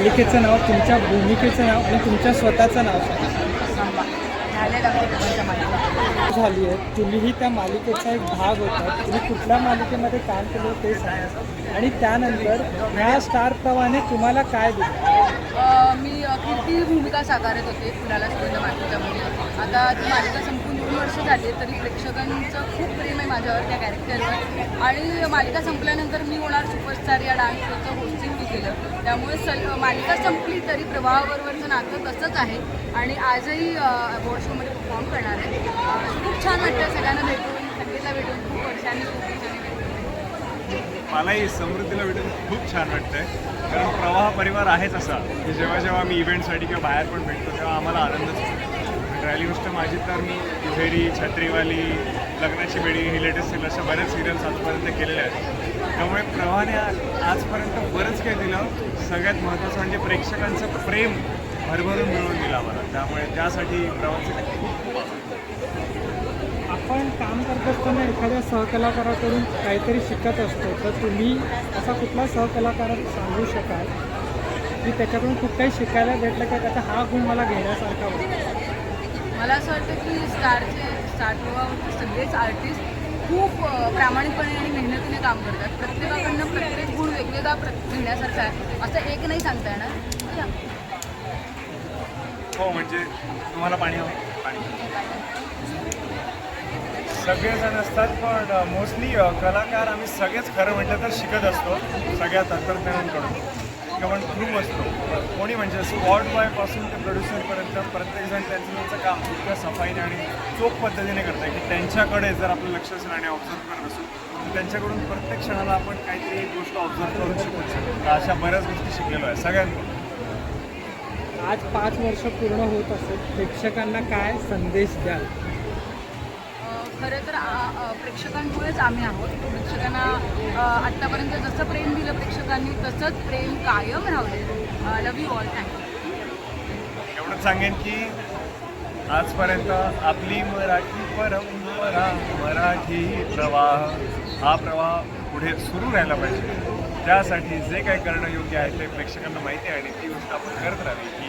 मालिकेचं नाव तुमच्या भूमिकेचं नाव आणि तुमच्या स्वतःचं नाव सांगा. मालिका झाली आहे. तुम्हीही त्या मालिकेचा एक भाग होता. तुम्ही कुठल्या मालिकेमध्ये काम केलं ते सांगा. आणि त्यानंतर ह्या स्टार प्रवाहाने तुम्हाला काय दिलं? मी किती कीर्ती भूमिका साकारत होते पुण्याला सुगंध मालिकामध्ये आता ती मालिका संपून दोन वर्ष झाली तरी प्रेक्षकांचं खूप प्रेम आहे माझ्यावर त्या कॅरेक्टरवर आणि मालिका संपल्यानंतर मी होणार सुपरस्टार या डान्स शोचं होस्टिंग मी केलं. त्यामुळे सल मालिका संपली तरी प्रवाहाबरोबरचं नातं तसंच आहे. आणि आजही बोर्ड शोमध्ये परफॉर्म करणार आहे. खूप छान वाटतं सगळ्यांना भेटून संगीतला भेटून खूप वर्षांनी खूप दिवसांनी मलाही समृद्धीला भेटून खूप छान वाटतंय. कारण प्रवाह परिवार आहेच असा की जेव्हा जेव्हा मी इव्हेंटसाठी किंवा बाहेर पण भेटतो तेव्हा आम्हाला आनंदच पहिली गोष्ट माझी तर मी दुहेरी छत्रीवाली लग्नाची बेडी ही लेटेस्ट सिरियल अशा बऱ्याच सिरियल्स आजपर्यंत केलेल्या आहेत. त्यामुळे प्रवाहाने आजपर्यंत बरंच काही दिलं. सगळ्यात महत्त्वाचं म्हणजे प्रेक्षकांचं प्रेम भरभरून मिळवून दिलं आम्हाला. त्यामुळे त्यासाठी प्रवाहाचे खूप आपण काम करत असताना एखाद्या सहकलाकाराकडून काहीतरी शिकत असतो. तर तुम्ही असा कुठला सहकलाकार सांगू शकाल? की त्याच्याकडून खूप काही शिकायला भेटलं की त्याचा हा गुण मला घेण्यासारखा होता मला असं वाटतं की स्टारचे स्टार प्रवाहावरचे सगळेच आर्टिस्ट खूप प्रामाणिकपणे आणि मेहनतीने काम करतात. प्रत्येकाकडनं प्रत्येक गुण वेगवेगळा प्र घेण्यासारखा आहे. असं एक नाही सांगता येणार. हो म्हणजे तुम्हाला पाणी पाणी. सगळेजण असतात पण मोस्टली कलाकार आम्ही सगळेच खरं म्हटलं तर शिकत असतो. सगळ्या तंत्रज्ञानांकडून. किंवा थ्रू असतो. कोणी म्हणजे स्पॉट बॉयपासून ते प्रोड्युसरपर्यंत प्रत्येकजण त्यांचं त्यांचं काम इतक्या सफाईने आणि चोख पद्धतीने करत आहे की त्यांच्याकडे जर आपलं लक्ष असेल आणि ऑब्झर्व करत असू तर त्यांच्याकडून प्रत्येक क्षणाला आपण काहीतरी एक गोष्ट ऑब्झर्व करून शिकू शकतो. अशा बऱ्याच गोष्टी शिकलेलो आहे. सगळ्यांकडून. आज पाच वर्ष पूर्ण होत असेल. प्रेक्षकांना काय संदेश द्याल? खरं तर प्रेक्षकांमुळेच आम्ही आहोत. प्रेक्षकांना आत्तापर्यंत जसं प्रेम दिलं प्रेक्षकांनी तसंच प्रेम कायम राहू लव यू ऑल थँक्यू एवढंच सांगेन की आजपर्यंत आपली मराठी परंपरा मराठी प्रवाह हा प्रवाह पुढे सुरू राहायला पाहिजे. त्यासाठी जे काही करणं योग्य आहे ते प्रेक्षकांना माहिती आहे आणि ती गोष्ट आपण करत राहावी.